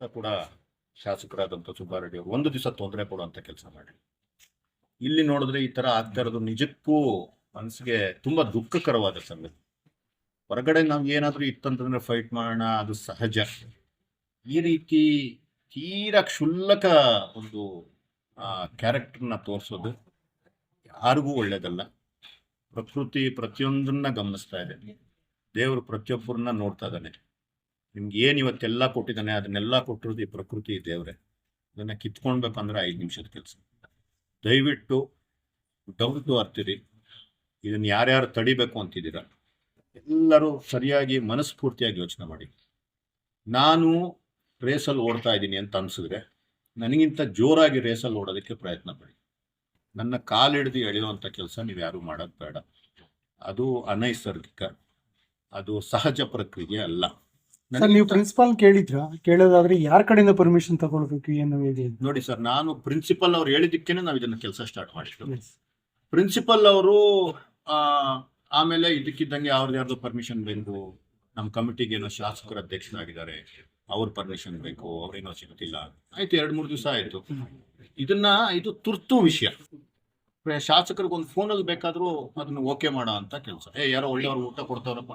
ಕೂಡ ಶಾಸಕರಾದಂಥ ಸುಬ್ಬಾರೆಡ್ಡಿ ಅವರು, ಒಂದು ದಿವಸ ತೊಂದರೆ ಕೊಡುವಂಥ ಕೆಲಸ ಮಾಡಿ ಇಲ್ಲಿ ನೋಡಿದ್ರೆ ಈ ತರ ಆಗ್ತಾ ಇರೋದು ನಿಜಕ್ಕೂ ಮನಸ್ಸಿಗೆ ತುಂಬಾ ದುಃಖಕರವಾದ ಸಂಗತಿ. ಹೊರಗಡೆ ನಾವು ಏನಾದರೂ ಇತ್ತಂತಂದ್ರೆ ಫೈಟ್ ಮಾಡೋಣ, ಅದು ಸಹಜ. ಈ ರೀತಿ ತೀರಾ ಕ್ಷುಲ್ಲಕ ಒಂದು ಕ್ಯಾರೆಕ್ಟರ್ನ ತೋರಿಸೋದು ಯಾರಿಗೂ ಒಳ್ಳೇದಲ್ಲ. ಪ್ರಕೃತಿ ಪ್ರತಿಯೊಂದನ್ನ ಗಮನಿಸ್ತಾ ಇದೆ. ದೇವರು ಪ್ರತಿಯೊಬ್ಬರನ್ನ ನೋಡ್ತಾ ಇದ್ದಾನೆ. ನಿಮ್ಗೆ ಏನು ಇವತ್ತೆಲ್ಲ ಕೊಟ್ಟಿದ್ದಾನೆ, ಅದನ್ನೆಲ್ಲ ಕೊಟ್ಟಿರೋದು ಈ ಪ್ರಕೃತಿ ದೇವ್ರೆ ಅದನ್ನ ಕಿತ್ಕೊಳ್ಬೇಕಂದ್ರೆ ಐದು ನಿಮಿಷದ ಕೆಲಸ. ದಯವಿಟ್ಟು ಡೌನ್ ಟು ಅರ್ತಿರಿ. ಇದನ್ನ ಯಾರ್ಯಾರು ತಡಿಬೇಕು ಅಂತಿದ್ದೀರ? ಎಲ್ಲರೂ ಸರಿಯಾಗಿ ಮನಸ್ಫೂರ್ತಿಯಾಗಿ ಯೋಚನೆ ಮಾಡಿ. ನಾನು ರೇಸಲ್ಲಿ ಓಡ್ತಾ ಇದ್ದೀನಿ ಅಂತ ಅನಿಸಿದ್ರೆ ನನಗಿಂತ ಜೋರಾಗಿ ರೇಸಲ್ಲಿ ಓಡೋದಕ್ಕೆ ಪ್ರಯತ್ನ ಪಡಿ. ನನ್ನ ಕಾಲಿಡ್ದು ಎಳೆಯುವಂಥ ಕೆಲಸ ನೀವು ಯಾರು ಮಾಡೋದು ಬೇಡ. ಅದು ಅನೈಸರ್ಗಿಕ. ಅದು ಸಹಜ ಪ್ರಕ್ರಿಯೆ ಅಲ್ಲ. ಸರ್ ನೀವು ಪ್ರಿನ್ಸಿಪಾಲ್ ಕೇಳಿದ್ರ? ಕೇಳೋದಾದ್ರೆ ಯಾರ ಕಡೆಯಿಂದ ಪರ್ಮಿಷನ್ ತಗೊಳ್ಬೇಕು ಏನು ಹೇಳಿ ನೋಡಿ ಸರ್ ನಾನು ಪ್ರಿನ್ಸಿಪಲ್ ಅವ್ರು ಹೇಳಿದ್ದಕ್ಕೇನೆ ನಾವು ಇದನ್ನ ಕೆಲಸ ಸ್ಟಾರ್ಟ್ ಮಾಡಿದ್ದು. ಪ್ರಿನ್ಸಿಪಲ್ ಅವರು ಆಮೇಲೆ ಇದಕ್ಕಿದ್ದಂಗೆ ಅವ್ರದ್ದು ಯಾರ್ದು ಪರ್ಮಿಷನ್ ಬೇಕು. ನಮ್ಮ ಕಮಿಟಿಗೆ ಏನೋ ಶಾಸಕರ ಅಧ್ಯಕ್ಷರಾಗಿದ್ದಾರೆ. ಅವ್ರ ಪರ್ಮಿಷನ್ ಬೇಕು ಅವ್ರೇನೋ ಸಿಗ್ತಿಲ್ಲ. ಆಯ್ತು ಎರಡ್ ಮೂರು ದಿವಸ ಆಯ್ತು. ಇದನ್ನ ಇದು ತುರ್ತು ವಿಷಯ. ಶಾಸಕರಿಗೆ ಒಂದು ಫೋನಲ್ಲಿ ಬೇಕಾದ್ರೂ ಅದನ್ನ ಓಕೆ ಮಾಡೋ ಅಂತ ಕೆಲಸ. ಏ ಯಾರೋ ಒಳ್ಳೆಯವ್ರು ಊಟ ಕೊಡ್ತಾರಪ್ಪ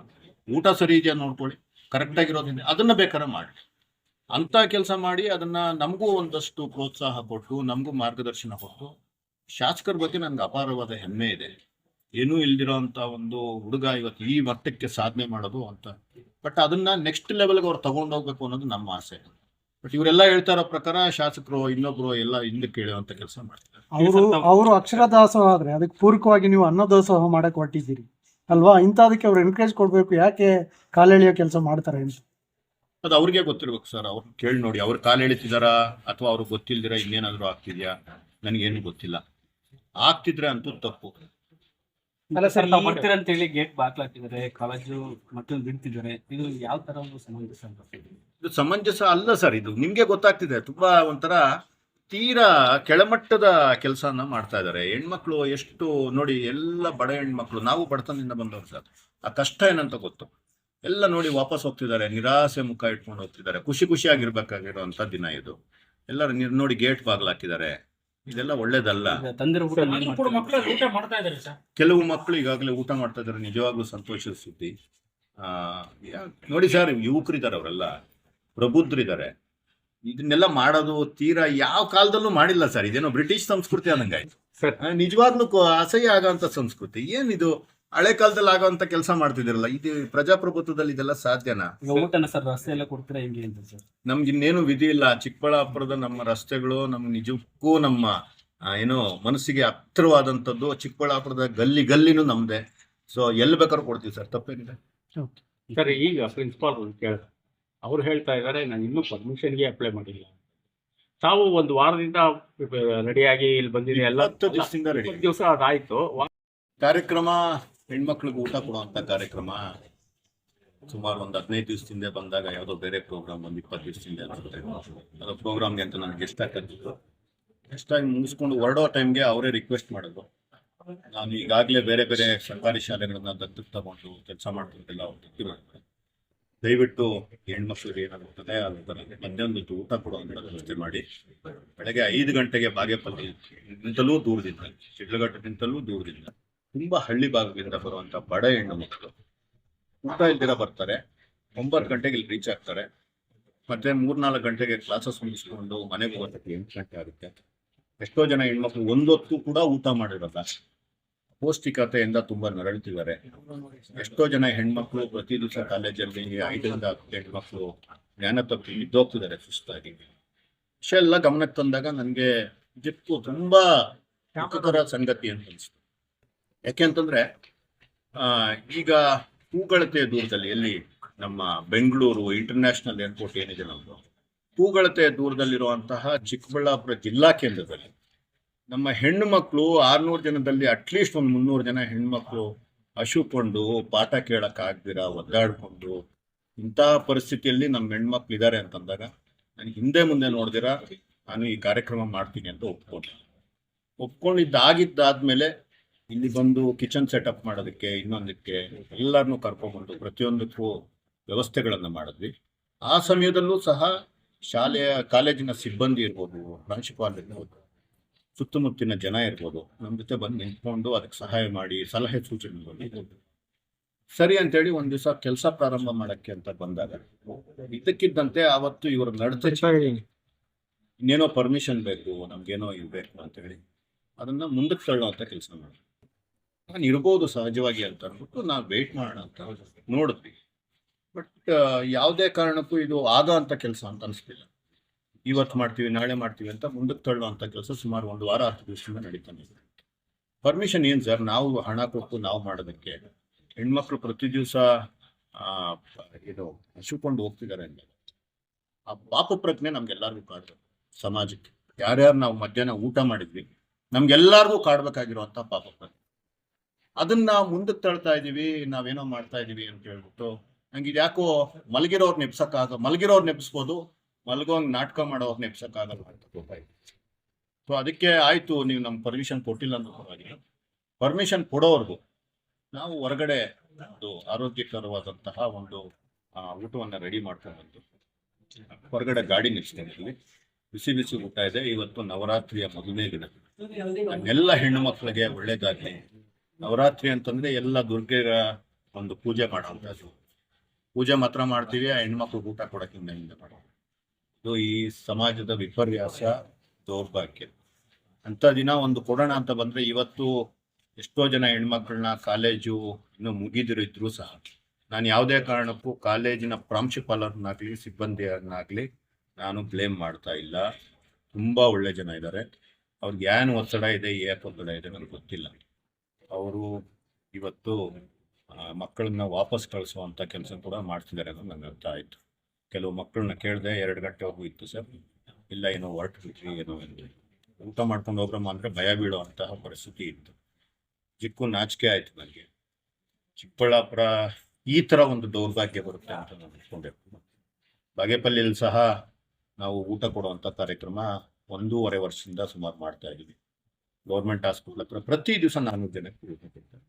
ಊಟ ಸರಿ ಇದೆಯಾ ನೋಡ್ಕೊಳ್ಳಿ. ಕರೆಕ್ಟ್ ಅದನ್ನು ಬೇಕಾದ್ರೆ ಮಾಡಿ. ಅಂತ ಕೆಲಸ ಮಾಡಿ ಅದನ್ನ ನಮಗೂ ಒಂದಷ್ಟು ಪ್ರೋತ್ಸಾಹ ಕೊಟ್ಟು, ನಮಗೂ ಮಾರ್ಗದರ್ಶನ ಕೊಟ್ಟು, ಶಾಸಕರ ಬಗ್ಗೆ ನನಗೆ ಅಪಾರವಾದ ಹೆಮ್ಮೆ ಇದೆ. ಏನೂ ಇಲ್ದಿರೋ ಅಂತ ಒಂದು ಹುಡುಗ ಇವತ್ತು ಈ ಮಟ್ಟಕ್ಕೆ ಸಾಧನೆ ಮಾಡೋದು ಅಂತ. ಬಟ್ ಅದನ್ನ ನೆಕ್ಸ್ಟ್ ಲೆವೆಲ್ಗೆ ಅವ್ರು ತಗೊಂಡೋಗ್ಬೇಕು ಅನ್ನೋದು ನಮ್ಮ ಆಸೆ. ಬಟ್ ಇವರೆಲ್ಲ ಹೇಳ್ತಾ ಇರೋ ಪ್ರಕಾರ ಶಾಸಕರು, ಇನ್ನೊಬ್ರು ಎಲ್ಲ ಹಿಂದಕ್ಕೆ ಕೇಳುವಂತ ಕೆಲಸ ಮಾಡ್ತಾರೆ ಅವರು ಅವರು ಅಕ್ಷರ ದಾಸೋಹ ಆದ್ರೆ ಅದಕ್ಕೆ ಪೂರಕವಾಗಿ ನೀವು ಅನ್ನ ದಾಸೋಹ ಮಾಡಕ್ ಹೊಟ್ಟಿದ್ದೀರಿ ಅಲ್ವಾ? ಇಂಥದಕ್ಕೆ ಅವ್ರು ಎನ್ಕರೇಜ್ ಕೊಡ್ಬೇಕು. ಯಾಕೆ ಕಾಲೆಳೆಯೋ ಕೆಲಸ ಮಾಡ್ತಾರೆ ಅಂತ? ಅದು ಅವ್ರಿಗೆ ಗೊತ್ತಿರ್ಬೇಕು ಸರ್. ಅವ್ರು ಕೇಳಿ ನೋಡಿ ಅವ್ರು ಕಾಲು ಎಳಿತಿದಾರಾ ಅಥವಾ ಅವ್ರಿಗೆ ಗೊತ್ತಿಲ್ದಿರ ಇನ್ನೇನಾದ್ರೂ ಆಗ್ತಿದ್ಯಾ? ನನಗೇನು ಗೊತ್ತಿಲ್ಲ. ಆಗ್ತಿದ್ರೆ ಅಂತೂ ತಪ್ಪು. ಅಲ್ಲ ಸರ್ ನಾವು ಬರ್ತೀರ ಅಂತ ಹೇಳಿ ಗೇಟ್ ಬಾಕ್ಲಾಕಿದ್ದಾರೆ ಕಾಲೇಜು ಮಕ್ಕಳು ಬಿಡ್ತಿದ್ದಾರೆ ಇದು ಯಾವ ತರ ಒಂದು ಸಮಂಜಸ ಅಂತ? ಇದು ಸಮಂಜಸ ಅಲ್ಲ ಸರ್ ಇದು ನಿಮ್ಗೆ ಗೊತ್ತಾಗ್ತಿದೆ. ತುಂಬಾ ಒಂಥರ ತೀರಾ ಕೆಳಮಟ್ಟದ ಕೆಲಸನ ಮಾಡ್ತಾ ಇದ್ದಾರೆ. ಹೆಣ್ಮಕ್ಳು ಎಷ್ಟು ನೋಡಿ ಎಲ್ಲ ಬಡ ಹೆಣ್ಮಕ್ಳು ನಾವು ಬಡತನದಿಂದ ಬಂದವರು ಸರ್. ಆ ಕಷ್ಟ ಏನಂತ ಗೊತ್ತು? ಎಲ್ಲ ನೋಡಿ ವಾಪಸ್ ಹೋಗ್ತಿದ್ದಾರೆ. ನಿರಾಸೆ ಮುಖ ಇಟ್ಕೊಂಡು ಹೋಗ್ತಿದ್ದಾರೆ. ಖುಷಿ ಖುಷಿಯಾಗಿರ್ಬೇಕಾಗಿರುವಂತ ದಿನ ಇದು. ಎಲ್ಲರೂ ನೀರ್ ನೋಡಿ ಗೇಟ್ ಬಾಗಿಲು ಹಾಕಿದ್ದಾರೆ. ಇದೆಲ್ಲ ಒಳ್ಳೇದಲ್ಲ. ಇದಾರೆ ಕೆಲವು ಮಕ್ಕಳು ಈಗಾಗಲೇ ಊಟ ಮಾಡ್ತಾ ಇದ್ದಾರೆ. ನಿಜವಾಗ್ಲೂ ಸಂತೋಷದ ಸುದ್ದಿ. ಆ, ನೋಡಿ ಸರ್ ಯುವಕರಿದ್ದಾರೆ ಅವರೆಲ್ಲ. ಪ್ರಬುದ್ಧರಿದ್ದಾರೆ. ಇದನ್ನೆಲ್ಲ ಮಾಡೋದು ತೀರಾ ಯಾವ ಕಾಲದಲ್ಲೂ ಮಾಡಿಲ್ಲ ಸರ್. ಇದೇನೋ ಬ್ರಿಟಿಷ್ ಸಂಸ್ಕೃತಿ ಅನ್ನಂಗ ಸರ್. ಆ, ನಿಜವಾಗ್ಲೂ ಕೊ- ಅಸಹ್ಯ ಆಗಂತ ಸಂಸ್ಕೃತಿ. ಏನಿದು? ಹಳೆ ಕಾಲದಲ್ಲಿ ಆಗೋಂತ ಕೆಲಸ ಮಾಡ್ತಿದಿರಲ್ಲ ಇದು ಪ್ರಜಾಪ್ರಭುತ್ವದಲ್ಲಿ ಇದೆಲ್ಲ ಸಾಧ್ಯನಾ? ಸರ್. ರಸ್ತೆ ಎಲ್ಲ ಕೊಡ್ತೀರಾ ಹೆಂಗೆ ಅಂತ ಸರ್? ನಮ್ಗೆ ಇನ್ನೇನು ವಿಧಿ ಇಲ್ಲ. ಚಿಕ್ಕಬಳ್ಳಾಪುರದ ನಮ್ಮ ರಸ್ತೆಗಳು ನಮ್ಮ ನಿಜಕ್ಕೂ ನಮ್ಮ ಏನೋ ಮನಸ್ಸಿಗೆ ಹತ್ತಿರವಾದಂಥದ್ದು ಚಿಕ್ಕಬಳ್ಳಾಪುರದ ಗಲ್ಲಿ ಗಲ್ಲಿನೂ ನಮ್ದೆ. ಸೊ ಎಲ್ಲಿ ಬೇಕಾದ್ರೂ ಕೊಡ್ತೀವಿ ಸರ್. ತಪ್ಪೇನಿದೆ ಸರ್ ಈಗ ಪ್ರಿನ್ಸಿಪಾಲ್ ಕೇಳ ಅವ್ರು ಹೇಳ್ತಾ ಇದ್ದಾರೆ ನಾನು ಇನ್ನೂ ಪರ್ಮಿಷನ್ಗೆ ಅಪ್ಲೈ ಮಾಡಿಲ್ಲ ತಾವು ಒಂದು ವಾರದಿಂದ ರೆಡಿಯಾಗಿ ಇಲ್ಲಿ ಬಂದಿದೆ ಎಲ್ಲ ದಿವಸ ಅದಾಯ್ತು. ಕಾರ್ಯಕ್ರಮ ಹೆಣ್ಮಕ್ಳಿಗೆ ಊಟ ಕೊಡುವಂತ ಕಾರ್ಯಕ್ರಮ. ಸುಮಾರು ಒಂದು ಹದಿನೈದು ದಿವಸದಿಂದ ಬಂದಾಗ ಯಾವುದೋ ಬೇರೆ ಪ್ರೋಗ್ರಾಮ್ ಒಂದು ಇಪ್ಪತ್ತು ದಿವಸದಿಂದ ಅನ್ಸುತ್ತೆ ಅದು ಪ್ರೋಗ್ರಾಮ್ಗೆ ಅಂತ ನನಗೆ ಎಷ್ಟ ಎಷ್ಟ ಆಗಿ ಮುಗಿಸ್ಕೊಂಡು ಹೊರಡೋ ಟೈಮ್ಗೆ ಅವರೇ ರಿಕ್ವೆಸ್ಟ್ ಮಾಡಿದ್ರು ನಾನು ಈಗಾಗಲೇ ಬೇರೆ ಬೇರೆ ಸರ್ಕಾರಿ ಶಾಲೆಗಳನ್ನ ದತ್ತು ತಗೊಂಡು ಕೆಲಸ ಮಾಡ್ತಿದ್ದೆಲ್ಲ ಅವ್ರು ಗೊತ್ತಿರೋದು ದಯವಿಟ್ಟು ಹೆಣ್ಮಕ್ಳಿಗೆ ಏನಾಗುತ್ತದೆ ಅದರ ಮಧ್ಯಾಹ್ನದ ಊಟ ಕೊಡುವಂತ ವ್ಯವಸ್ಥೆ ಮಾಡಿ, ಬೆಳಗ್ಗೆ ಐದು ಗಂಟೆಗೆ ಬಾಗೇಪಲ್ಲಿಗಿಂತಲೂ ದೂರದಿಂದ, ಶಿಡ್ಲಘಟ್ಟದಿಂದಲೂ ದೂರದಿಂದ, ತುಂಬಾ ಹಳ್ಳಿ ಭಾಗದಿಂದ ಬರುವಂತ ಬಡ ಹೆಣ್ಣು ಮಕ್ಕಳು ಊಟ ಇಲ್ದಿರ ಬರ್ತಾರೆ, ಒಂಬತ್ತು ಗಂಟೆಗೆ ಇಲ್ಲಿ ರೀಚ್ ಆಗ್ತಾರೆ. ಮತ್ತೆ ಮೂರ್ನಾಲ್ಕು ಗಂಟೆಗೆ ಕ್ಲಾಸಸ್ ಮುಗಿಸ್ಕೊಂಡು ಮನೆಗೆ ಹೋಗೋದಕ್ಕೆ ಎಂಟು ಗಂಟೆ ಆಗುತ್ತೆ. ಎಷ್ಟೋ ಜನ ಹೆಣ್ಮಕ್ಳು ಒಂದೊತ್ತು ಕೂಡ ಊಟ ಮಾಡಿರಲ್ಲ. ಪೌಷ್ಟಿಕತೆಯಿಂದ ತುಂಬಾ ನರಳುತ್ತಿದ್ದಾರೆ. ಎಷ್ಟೋ ಜನ ಹೆಣ್ಮಕ್ಳು ಪ್ರತಿ ದಿವಸ ಕಾಲೇಜಲ್ಲಿ ಐದರಿಂದ ಹತ್ತು ಹೆಣ್ಮಕ್ಳು ಜ್ಞಾನ ತಪ್ಪಿ ಇದ್ದೋಗ್ತಿದ್ದಾರೆ ಸುಸ್ತಾಗಿ. ವಿಷಯ ಎಲ್ಲ ಗಮನಕ್ಕೆ ತಂದಾಗ ನನಗೆ ನಿಜಕ್ಕೂ ತುಂಬಾ ದುಃಖಕರ ಸಂಗತಿ ಅಂತ ಅನಿಸ್ತು ಯಾಕೆಂತಂದ್ರೆ ಆ, ಈಗ ಹೂಗಳತೆ ದೂರದಲ್ಲಿ ಎಲ್ಲಿ ನಮ್ಮ ಬೆಂಗಳೂರು ಇಂಟರ್ನ್ಯಾಷನಲ್ ಏರ್ಪೋರ್ಟ್ ಏನಿದೆ ನಮ್ದು ಹೂಗಳತೆ ದೂರದಲ್ಲಿರುವಂತಹ ಚಿಕ್ಕಬಳ್ಳಾಪುರ ಜಿಲ್ಲಾ ಕೇಂದ್ರದಲ್ಲಿ ನಮ್ಮ ಹೆಣ್ಣು ಮಕ್ಕಳು ಆರ್ನೂರು ಜನದಲ್ಲಿ ಅಟ್ಲೀಸ್ಟ್ ಒಂದು ಮುನ್ನೂರು ಜನ ಹೆಣ್ಮಕ್ಳು ಹಶುಕೊಂಡು ಪಾಠ ಕೇಳಕ್ ಆಗ್ದಿರ, ಒದ್ದಾಡ್ಕೊಂಡು ಇಂತಹ ಪರಿಸ್ಥಿತಿಯಲ್ಲಿ ನಮ್ಮ ಹೆಣ್ಮಕ್ಳು ಇದ್ದಾರೆ ಅಂತಂದಾಗ ನನಗೆ ಹಿಂದೆ ಮುಂದೆ ನೋಡ್ದಿರ, ನಾನು ಈ ಕಾರ್ಯಕ್ರಮ ಮಾಡ್ತೀನಿ ಅಂತ ಒಪ್ಕೊಂಡೆ. ಒಪ್ಕೊಂಡಿದ್ದಾಗಿದ್ದಾದ್ಮೇಲೆ ಇಲ್ಲಿ ಬಂದು ಕಿಚನ್ ಸೆಟಪ್ ಮಾಡೋದಕ್ಕೆ, ಇನ್ನೊಂದಕ್ಕೆ ಎಲ್ಲರನ್ನೂ ಕರ್ಕೊಂಡ್ಬಂದು ಪ್ರತಿಯೊಂದಕ್ಕೂ ವ್ಯವಸ್ಥೆಗಳನ್ನು ಮಾಡಿದ್ವಿ. ಆ ಸಮಯದಲ್ಲೂ ಸಹ ಶಾಲೆಯ, ಕಾಲೇಜಿನ ಸಿಬ್ಬಂದಿ ಇರ್ಬೋದು ಪ್ರಾಂಶುಪಾಲ್ ಇರ್ಬೋದು ಸುತ್ತಮುತ್ತಿನ ಜನ ಇರ್ಬೋದು ನಮ್ಮ ಜೊತೆ ಬಂದು ನಿಂತ್ಕೊಂಡು ಅದಕ್ಕೆ ಸಹಾಯ ಮಾಡಿ ಸಲಹೆ ಸೂಚನೆಗಳು. ಸರಿ ಅಂತೇಳಿ ಒಂದ್ ದಿವಸ ಕೆಲಸ ಪ್ರಾರಂಭ ಮಾಡಕ್ಕೆ ಅಂತ ಬಂದಾಗ ಇದಕ್ಕಿದ್ದಂತೆ ಅವತ್ತು ಇವರು ನಡೆದ ಇನ್ನೇನೋ ಪರ್ಮಿಷನ್ ಬೇಕು ನಮ್ಗೇನೋ ಇರ್ಬೇಕು ಅಂತೇಳಿ ಅದನ್ನ ಮುಂದಕ್ಕೆ ತಳ್ಳುವಂತ ಕೆಲಸ ಮಾಡಿ ನಾನು ಇರ್ಬೋದು ಸಹಜವಾಗಿ ಅಂತ ಅಂದ್ಬಿಟ್ಟು ನಾವು ವೇಟ್ ಮಾಡೋಣ ಅಂತ ನೋಡಿದ್ವಿ. ಬಟ್ ಯಾವುದೇ ಕಾರಣಕ್ಕೂ ಇದು ಆಗ ಅಂತ ಕೆಲಸ ಅಂತ ಅನಿಸ್ಲಿಲ್ಲ. ಇವತ್ತು ಮಾಡ್ತೀವಿ, ನಾಳೆ ಮಾಡ್ತೀವಿ ಅಂತ ಮುಂದಕ್ಕೆ ತಳ್ಳುವಂಥ ಕೆಲಸ ಸುಮಾರು ಒಂದು ವಾರ, ಹತ್ತು ದಿವಸದಿಂದ ನಡೀತಾನೆ ಇದೆ. ಪರ್ಮಿಷನ್ ಏನು ಸರ್ ನಾವು ಹಣ ಕೊಟ್ಟು ನಾವು ಮಾಡೋದಕ್ಕೆ ಹೆಣ್ಮಕ್ಳು ಪ್ರತಿ ದಿವಸ ಇದು ಹಸಿಕೊಂಡು ಹೋಗ್ತಿದ್ದಾರೆ ಅಂದ್ರೆ ಆ ಪಾಪ ಪ್ರಜ್ಞೆ ನಮ್ಗೆಲ್ಲರಿಗೂ ಕಾಡ್ಬೇಕು ಸಮಾಜಕ್ಕೆ. ಯಾರ್ಯಾರು ನಾವು ಮಧ್ಯಾಹ್ನ ಊಟ ಮಾಡಿದ್ವಿ, ನಮ್ಗೆಲ್ಲರಿಗೂ ಕಾಡ್ಬೇಕಾಗಿರುವಂಥ ಪಾಪ ಪ್ರಜ್ಞೆ. ಅದನ್ನ ಮುಂದಕ್ಕೆ ತಳ್ತಾ ಇದೀವಿ ನಾವೇನೋ ಮಾಡ್ತಾ ಇದೀವಿ ಅಂತ ಹೇಳ್ಬಿಟ್ಟು, ನಂಗೆ ಇದ್ಯಾಕೋ ಮಲಗಿರೋರ್ ನೆಪ್ಸಕ್ಕಾಗ, ಮಲಗಿರೋರು ನೆಪ್ಸ್ಬೋದು ಮಲಗೋಂಗ್ ನಾಟಕ ಮಾಡೋ ನೆಪ್ಸಕ್ಕಾಗಲ್ಲ ಅಂತ ಸೊ ಅದಕ್ಕೆ ಆಯ್ತು, ನೀವು ನಮ್ಗೆ ಪರ್ಮಿಷನ್ ಕೊಟ್ಟಿಲ್ಲ ಅನ್ನೋ ಪರ್ಮಿಷನ್ ಕೊಡೋವರೆಗೂ ನಾವು ಹೊರಗಡೆ ಒಂದು ಆರೋಗ್ಯಕರವಾದಂತಹ ಒಂದು ಊಟವನ್ನ ರೆಡಿ ಮಾಡ್ಕೊಂಡು ಹೊರಗಡೆ ಗಾಡಿ ನಿಲ್ಸ್ಕೊಂಡಿದ್ವಿ ಬಿಸಿ ಬಿಸಿ ಊಟ ಇದೆ. ಇವತ್ತು ನವರಾತ್ರಿಯ ಮೊದಲನೇ ದಿನ. ಎಲ್ಲ ಹೆಣ್ಣು ಮಕ್ಕಳಿಗೆ ಒಳ್ಳೇದಾಗಿ ನವರಾತ್ರಿ ಅಂತಂದ್ರೆ ಎಲ್ಲ ದುರ್ಗೆಯ ಒಂದು ಪೂಜೆ ಮಾಡೋಂಥದ್ದು ಪೂಜೆ ಮಾತ್ರ ಮಾಡ್ತೀವಿ, ಆ ಹೆಣ್ಮಕ್ಳಿಗೆ ಊಟ ಕೊಡೋಕ್ಕಿಂತ ಹಿಂದೆ ಮಾಡೋದು ಇದು ಈ ಸಮಾಜದ ವಿಪರ್ಯಾಸ ದೌರ್ಭಾಗ್ಯ. ಅಂತ ದಿನ ಒಂದು ಕೊಡೋಣ ಅಂತ ಬಂದ್ರೆ ಇವತ್ತು ಎಷ್ಟೋ ಜನ ಹೆಣ್ಮಕ್ಳನ್ನ ಕಾಲೇಜು ಇನ್ನು ಮುಗಿದಿರಿದ್ರು ಸಹ ನಾನು ಯಾವುದೇ ಕಾರಣಕ್ಕೂ ಕಾಲೇಜಿನ ಪ್ರಾಂಶುಪಾಲರನ್ನಾಗ್ಲಿ ಸಿಬ್ಬಂದಿಯನ್ನಾಗ್ಲಿ ನಾನು ಬ್ಲೇಮ್ ಮಾಡ್ತಾ ಇಲ್ಲ. ತುಂಬಾ ಒಳ್ಳೆ ಜನ ಇದ್ದಾರೆ ಅವ್ರಿಗೆ ಏನು ಒತ್ತಡ ಇದೆ ಏಕೆ ಒತ್ತಡ ಇದೆ ನನಗೆ ಗೊತ್ತಿಲ್ಲ. ಅವರು ಇವತ್ತು ಮಕ್ಕಳನ್ನ ವಾಪಸ್ ಕಳಿಸುವಂತ ಕೆಲಸ ಕೂಡ ಮಾಡ್ತಿದ್ದಾರೆ ಅನ್ನೋದು ನನಗೆ ಅರ್ಥ ಆಯ್ತು. ಕೆಲವು ಮಕ್ಕಳನ್ನ ಕೇಳಿದೆ ಎರಡು ಗಂಟೆವರೆಗೂ ಇತ್ತು ಸರ್. ಇಲ್ಲ, ಏನೋ ಹೊರಟು ಏನೋ ಎಂದು. ಊಟ ಮಾಡ್ಕೊಂಡು ಹೋಗ್ರಮ್ಮ ಅಂದರೆ ಭಯ ಬೀಳುವಂತಹ ಪರಿಸ್ಥಿತಿ ಇತ್ತು. ಚಿಕ್ಕು ನಾಚಿಕೆ ಆಯಿತು ನನಗೆ. ಚಿಕ್ಕಬಳ್ಳಾಪುರ ಈ ತರ ಒಂದು ದೌರ್ಭಾಗ್ಯ ಬರುತ್ತೆ ಅಂತ ನಾನು ಅನ್ಕೊಂಡೆ. ಬಾಗೇಪಲ್ಲಿಯಲ್ಲಿ ಸಹ ನಾವು ಊಟ ಕೊಡುವಂತ ಕಾರ್ಯಕ್ರಮ ಒಂದೂವರೆ ವರ್ಷದಿಂದ ಸುಮಾರು ಮಾಡ್ತಾ ಇದ್ದೀವಿ. ಗೌರ್ಮೆಂಟ್ ಹಾಸ್ಪಿಟ್ಲ್ ಹತ್ರ ಪ್ರತಿ ದಿವಸ ನಾನು ಜನಕ್ಕೆ ಊಟ ಕೊಡ್ತಾರೆ